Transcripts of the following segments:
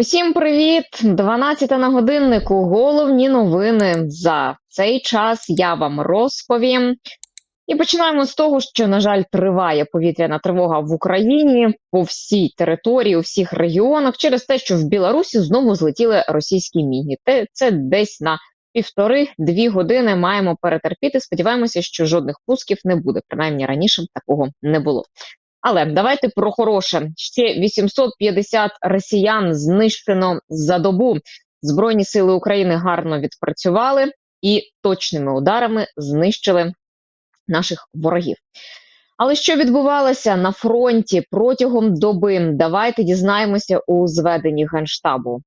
Усім привіт! 12 на годиннику. Головні новини за цей час я вам розповім. І починаємо з того, що, на жаль, триває повітряна тривога в Україні по всій території, у всіх регіонах, через те, що в Білорусі знову злетіли російські міни. Те це десь на півтори-дві години маємо перетерпіти. Сподіваємося, що жодних пусків не буде. Принаймні раніше такого не було. Але давайте про хороше. Ще 850 росіян знищено за добу. Збройні сили України гарно відпрацювали і точними ударами знищили наших ворогів. Але що відбувалося на фронті протягом доби? Давайте дізнаємося у зведенні генштабу.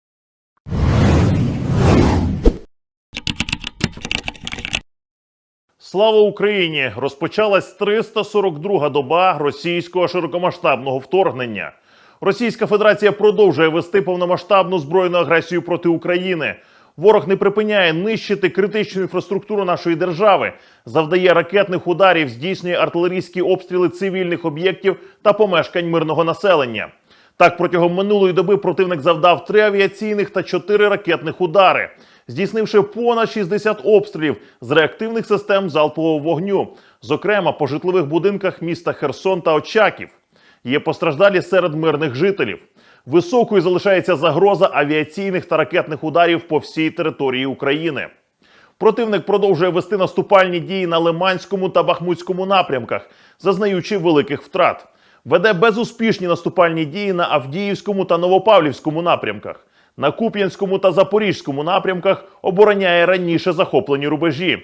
Слава Україні! Розпочалась 342-га доба російського широкомасштабного вторгнення. Російська Федерація продовжує вести повномасштабну збройну агресію проти України. Ворог не припиняє нищити критичну інфраструктуру нашої держави, завдає ракетних ударів, здійснює артилерійські обстріли цивільних об'єктів та помешкань мирного населення. Так, протягом минулої доби противник завдав три авіаційних та чотири ракетних удари, здійснивши понад 60 обстрілів з реактивних систем залпового вогню, зокрема по житлових будинках міста Херсон та Очаків. Є постраждалі серед мирних жителів. Високою залишається загроза авіаційних та ракетних ударів по всій території України. Противник продовжує вести наступальні дії на Лиманському та Бахмутському напрямках, зазнаючи великих втрат. Веде безуспішні наступальні дії на Авдіївському та Новопавлівському напрямках. На Куп'янському та Запорізькому напрямках обороняє раніше захоплені рубежі.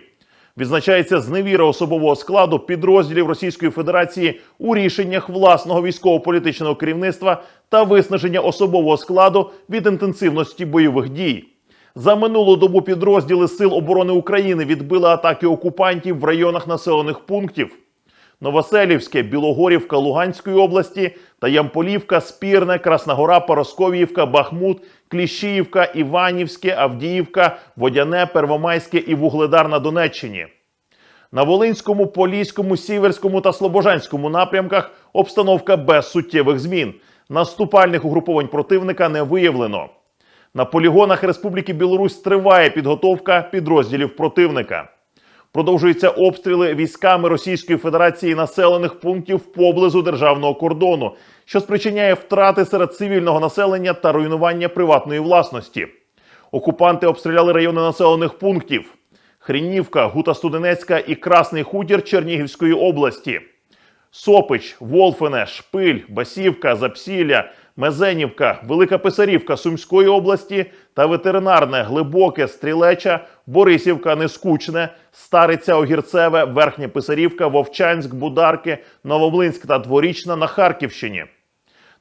Відзначається зневіра особового складу підрозділів Російської Федерації у рішеннях власного військово-політичного керівництва та виснаження особового складу від інтенсивності бойових дій. За минулу добу підрозділи Сил оборони України відбили атаки окупантів в районах населених пунктів. Новоселівське, Білогорівка Луганської області та Ямполівка, Спірне, Красногора, Поросковіївка, Бахмут, Кліщіївка, Іванівське, Авдіївка, Водяне, Первомайське і Вугледар на Донеччині. На Волинському, Поліському, Сіверському та Слобожанському напрямках обстановка без суттєвих змін. Наступальних угруповань противника не виявлено. На полігонах Республіки Білорусь триває підготовка підрозділів противника. Продовжуються обстріли військами Російської Федерації населених пунктів поблизу державного кордону, що спричиняє втрати серед цивільного населення та руйнування приватної власності. Окупанти обстріляли райони населених пунктів: Хрінівка, Гута Студенецька і Красний Хутір Чернігівської області. Сопич, Волфене, Шпиль, Басівка, Запсілля, Мезенівка, Велика Писарівка Сумської області та ветеринарне Глибоке, Стрілеча, Борисівка, Нескучне, Стариця, Огірцеве, Верхня Писарівка, Вовчанськ, Бударки, Новоблинськ та Дворічна на Харківщині.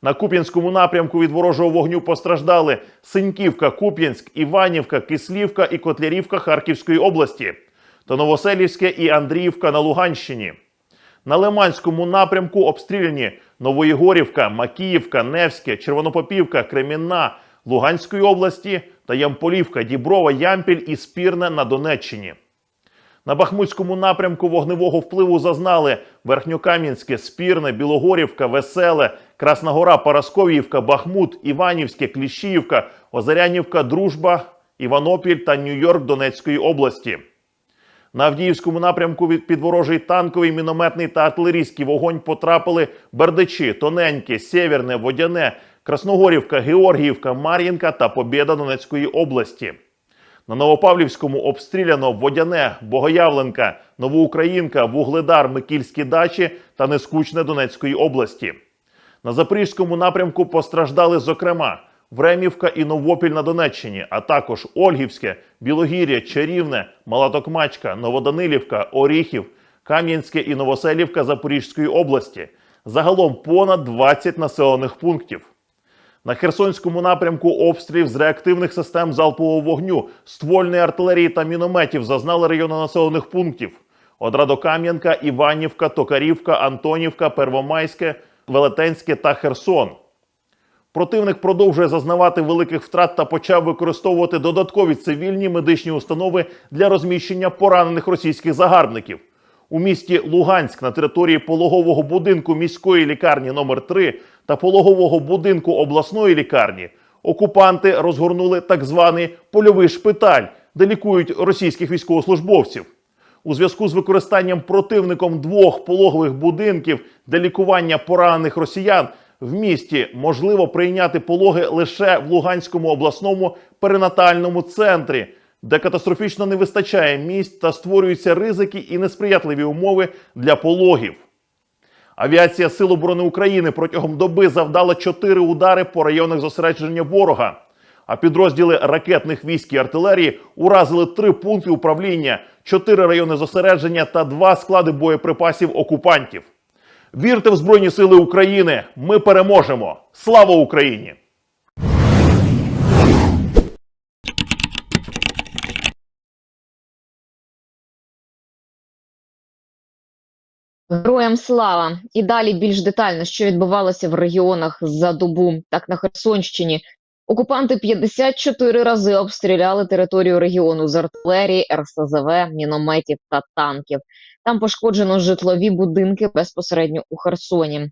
На Куп'янському напрямку від ворожого вогню постраждали Синьківка, Куп'янськ, Іванівка, Кислівка і Котлярівка Харківської області та Новоселівське і Андріївка на Луганщині. На Лиманському напрямку обстріляні Новоєгорівка, Макіївка, Невське, Червонопопівка, Кремінна Луганської області та Ямполівка, Діброва, Ямпіль і Спірне на Донеччині. На Бахмутському напрямку вогневого впливу зазнали Верхньокам'янське, Спірне, Білогорівка, Веселе, Красногора, Парасковіївка, Бахмут, Іванівське, Кліщіївка, Озарянівка, Дружба, Іванопіль та Нью-Йорк Донецької області. На Авдіївському напрямку від під ворожий танковий, мінометний та артилерійський вогонь потрапили Бердичі, Тоненьке, Сєвєрне, Водяне, Красногорівка, Георгіївка, Мар'їнка та Побєда Донецької області. На Новопавлівському обстріляно Водяне, Богоявленка, Новоукраїнка, Вугледар, Микільські дачі та Нескучне Донецької області. На Запорізькому напрямку постраждали, зокрема, Времівка і Новопіль на Донеччині, а також Ольгівське, Білогір'я, Чарівне, Малатокмачка, Новоданилівка, Оріхів, Кам'янське і Новоселівка Запорізької області. Загалом понад 20 населених пунктів. На Херсонському напрямку обстрілів з реактивних систем залпового вогню, ствольної артилерії та мінометів зазнали райони населених пунктів: Одрадокам'янка, Іванівка, Токарівка, Антонівка, Первомайське, Велетенське та Херсон. Противник продовжує зазнавати великих втрат та почав використовувати додаткові цивільні медичні установи для розміщення поранених російських загарбників. У місті Луганськ на території пологового будинку міської лікарні номер 3 та пологового будинку обласної лікарні окупанти розгорнули так званий польовий шпиталь, де лікують російських військовослужбовців. У зв'язку з використанням противником двох пологових будинків для лікування поранених росіян в місті можливо прийняти пологи лише в Луганському обласному перинатальному центрі, де катастрофічно не вистачає місць та створюються ризики і несприятливі умови для пологів. Авіація Сил оборони України протягом доби завдала чотири удари по районах зосередження ворога. А підрозділи ракетних військ і артилерії уразили три пункти управління, чотири райони зосередження та два склади боєприпасів окупантів. Вірте в Збройні Сили України! Ми переможемо! Слава Україні! Героям слава! І далі більш детально, що відбувалося в регіонах за добу. Так на Херсонщині окупанти 54 рази обстріляли територію регіону з артилерії, РСЗВ, мінометів та танків. Там пошкоджено житлові будинки безпосередньо у Херсоні.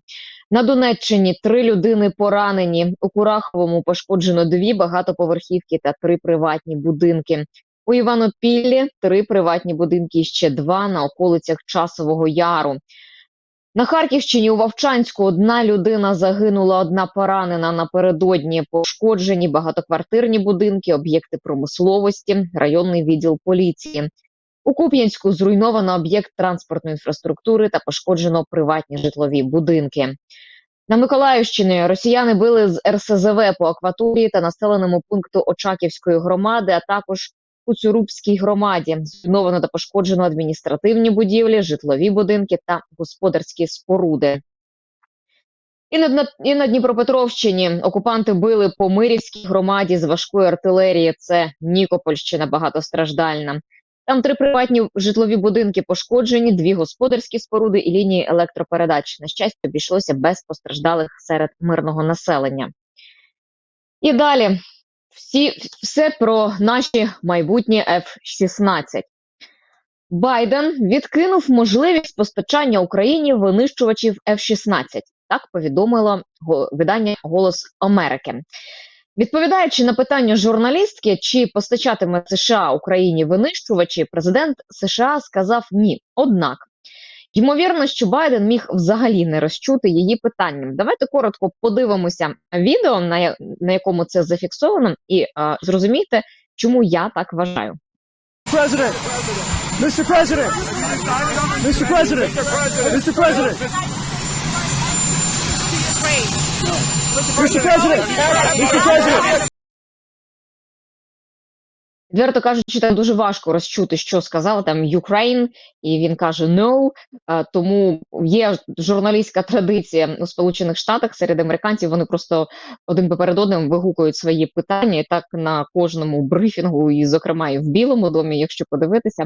На Донеччині три людини поранені. У Кураховому пошкоджено дві багатоповерхівки та три приватні будинки. У Іванопіллі три приватні будинки ще два на околицях Часового Яру. На Харківщині у Вовчанську одна людина загинула, одна поранена напередодні. Пошкоджені багатоквартирні будинки, об'єкти промисловості, районний відділ поліції. У Куп'янську зруйновано об'єкт транспортної інфраструктури та пошкоджено приватні житлові будинки. На Миколаївщині росіяни били з РСЗВ по акваторії та населеному пункту Очаківської громади, а також у Цюрубській громаді. Зруйновано та пошкоджено адміністративні будівлі, житлові будинки та господарські споруди. І на, і на Дніпропетровщині окупанти били по Мирівській громаді з важкої артилерії. Це Нікопольщина багатостраждальна. Там три приватні житлові будинки пошкоджені, дві господарські споруди і лінії електропередач. На щастя, обійшлося без постраждалих серед мирного населення. І далі всі, все про наші майбутні F-16. Байден відкинув можливість постачання Україні винищувачів F-16. Так повідомило видання Голос Америки. Відповідаючи на питання журналістки, чи постачатиме США Україні винищувачі, президент США сказав ні. Однак, ймовірно, що Байден міг взагалі не розчути її питанням. Давайте коротко подивимося відео, на, на якому це зафіксовано, і е, зрозумійте, чому я так вважаю. President! Mr. President! Mr. President! Mr. President! Mr. President! Mr. President! Відверто кажучи, там дуже важко розчути, що сказала там Ukraine, і він каже no. Тому є журналістська традиція у Сполучених Штатах серед американців. Вони просто один поперед одним вигукують свої питання, і так на кожному брифінгу, і зокрема і в Білому домі, якщо подивитися.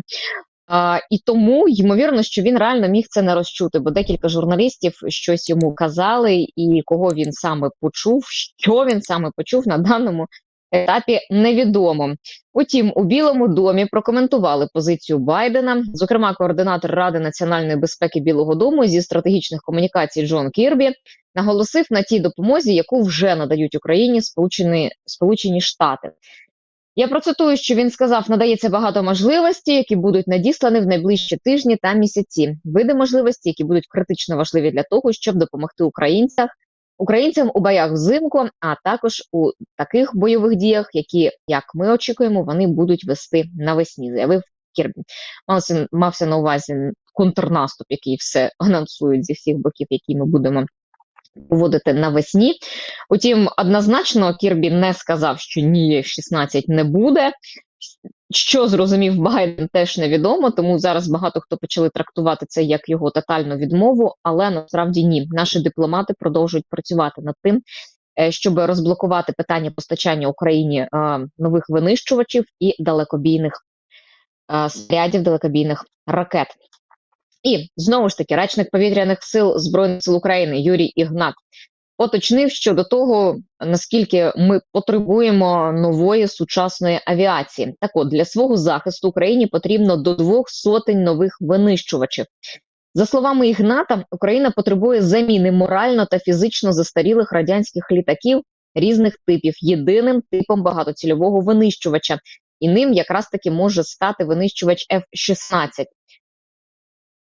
А, і тому ймовірно, що він реально міг це не розчути, бо декілька журналістів щось йому казали, і кого він саме почув, що він саме почув на даному етапі невідомо. Утім, у Білому домі прокоментували позицію Байдена, зокрема, координатор Ради національної безпеки Білого Дому зі стратегічних комунікацій Джон Кірбі наголосив на тій допомозі, яку вже надають Україні Сполучені, Сполучені Штати. Я процитую, що він сказав: надається багато можливостей, які будуть надіслані в найближчі тижні та місяці. Види можливості, які будуть критично важливі для того, щоб допомогти українцях, українцям у боях взимку, а також у таких бойових діях, які, як ми очікуємо, вони будуть вести навесні. Заявив Кірбі. Мався, мався на увазі контрнаступ, який все анонсують зі всіх боків, які ми будемо проводити навесні. Утім, однозначно Кірбі не сказав, що ні, 16 не буде. Що зрозумів Байден, теж невідомо, тому зараз багато хто почали трактувати це як його тотальну відмову, але насправді ні. Наші дипломати продовжують працювати над тим, е, щоб розблокувати питання постачання Україні е, нових винищувачів і далекобійних е, снарядів, далекобійних ракет. І знову ж таки, речник повітряних сил Збройних сил України Юрій Ігнат уточнив щодо того, наскільки ми потребуємо нової сучасної авіації. Так от для свого захисту Україні потрібно до двох сотень нових винищувачів. За словами Ігната, Україна потребує заміни морально та фізично застарілих радянських літаків різних типів єдиним типом багатоцільового винищувача, і ним якраз таки може стати винищувач F-16.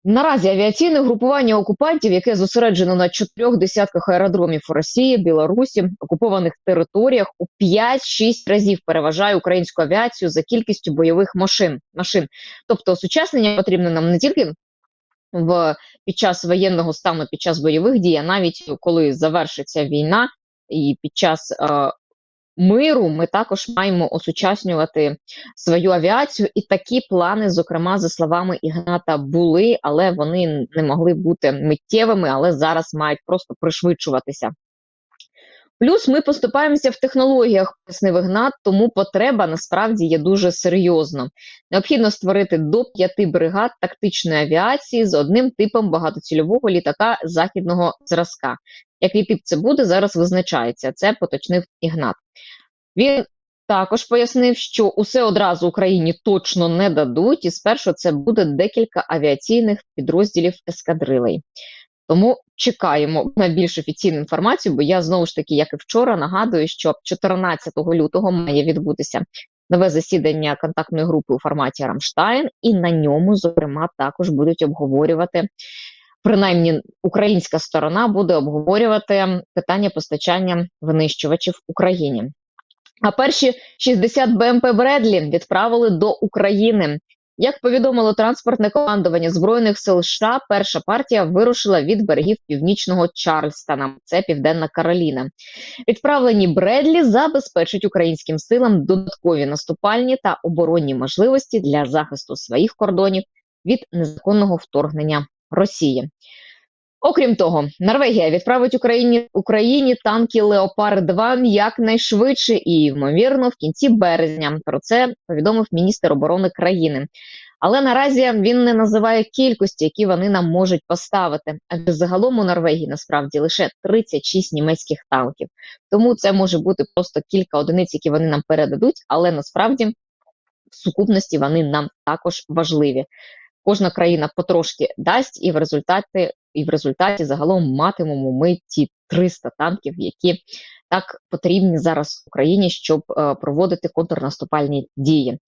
Наразі авіаційне групування окупантів, яке зосереджено на чотирьох десятках аеродромів Росії, Білорусі, окупованих територіях, у 5-6 разів переважає українську авіацію за кількістю бойових машин. машин. Тобто осучаснення потрібно нам не тільки в під час воєнного стану, під час бойових дій, а навіть коли завершиться війна, і під час е, миру ми також маємо осучаснювати свою авіацію. І такі плани, зокрема, за словами Ігната, були, але вони не могли бути миттєвими, але зараз мають просто пришвидшуватися. Плюс ми поступаємося в технологіях, пояснив Ігнат, тому потреба насправді є дуже серйозно. Необхідно створити до п'яти бригад тактичної авіації з одним типом багатоцільового літака західного зразка. Який тип це буде, зараз визначається. Це поточнив Ігнат. Він також пояснив, що усе одразу Україні точно не дадуть, і спершу це буде декілька авіаційних підрозділів ескадрилей. Тому чекаємо на більш офіційну інформацію, бо я знову ж таки, як і вчора, нагадую, що 14 лютого має відбутися нове засідання контактної групи у форматі Рамштайн, і на ньому, зокрема, також будуть обговорювати. Принаймні, українська сторона буде обговорювати питання постачання винищувачів Україні. А перші 60 БМП Бредлі відправили до України. Як повідомило транспортне командування збройних сил США, перша партія вирушила від берегів північного Чарльстона. Це Південна Кароліна. Відправлені Бредлі забезпечать українським силам додаткові наступальні та оборонні можливості для захисту своїх кордонів від незаконного вторгнення Росії. Окрім того, Норвегія відправить Україні Україні танки Леопард 2 якнайшвидше і ймовірно в кінці березня. Про це повідомив міністр оборони країни. Але наразі він не називає кількості, які вони нам можуть поставити. Адже загалом у Норвегії насправді лише 36 німецьких танків. Тому це може бути просто кілька одиниць, які вони нам передадуть, але насправді в сукупності вони нам також важливі. Кожна країна потрошки дасть, і в результаті, і в результаті загалом матимемо ми ті 300 танків, які так потрібні зараз Україні, щоб е, проводити контрнаступальні дії.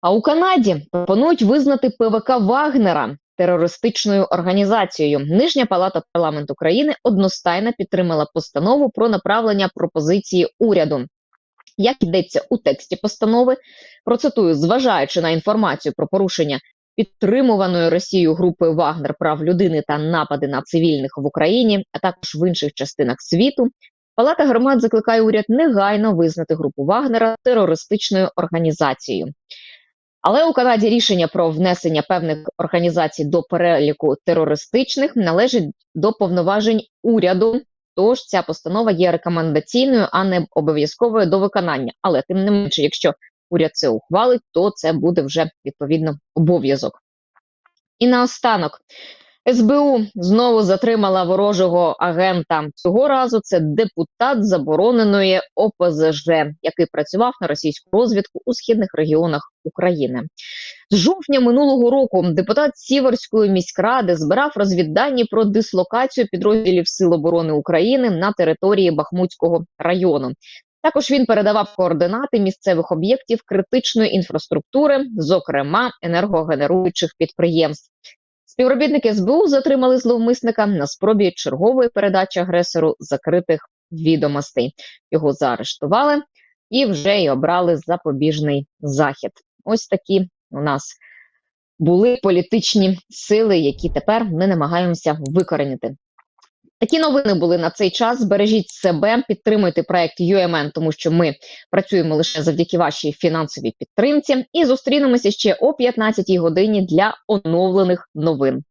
А у Канаді пропонують визнати ПВК Вагнера терористичною організацією. Нижня палата парламенту країни одностайно підтримала постанову про направлення пропозиції уряду. Як йдеться у тексті постанови, процитую, зважаючи на інформацію про порушення підтримуваної Росією групи Вагнер прав людини та напади на цивільних в Україні, а також в інших частинах світу. Палата громад закликає уряд негайно визнати групу Вагнера терористичною організацією. Але у Канаді рішення про внесення певних організацій до переліку терористичних належить до повноважень уряду. Тож ця постанова є рекомендаційною, а не обов'язковою до виконання. Але тим не менше, якщо уряд це ухвалить, то це буде вже відповідно обов'язок. І наостанок СБУ знову затримала ворожого агента. Цього разу це депутат забороненої ОПЗЖ, який працював на російську розвідку у східних регіонах України. З жовтня минулого року депутат Сіверської міськради збирав розвіддані про дислокацію підрозділів Сил оборони України на території Бахмутського району. Також він передавав координати місцевих об'єктів критичної інфраструктури, зокрема енергогенеруючих підприємств. Співробітники СБУ затримали зловмисника на спробі чергової передачі агресору закритих відомостей. Його заарештували і вже й обрали запобіжний захід. Ось такі у нас були політичні сили, які тепер ми намагаємося викоренити. Такі новини були на цей час. Збережіть себе, підтримуйте проект UMN, тому що ми працюємо лише завдяки вашій фінансовій підтримці. І зустрінемося ще о 15 годині для оновлених новин.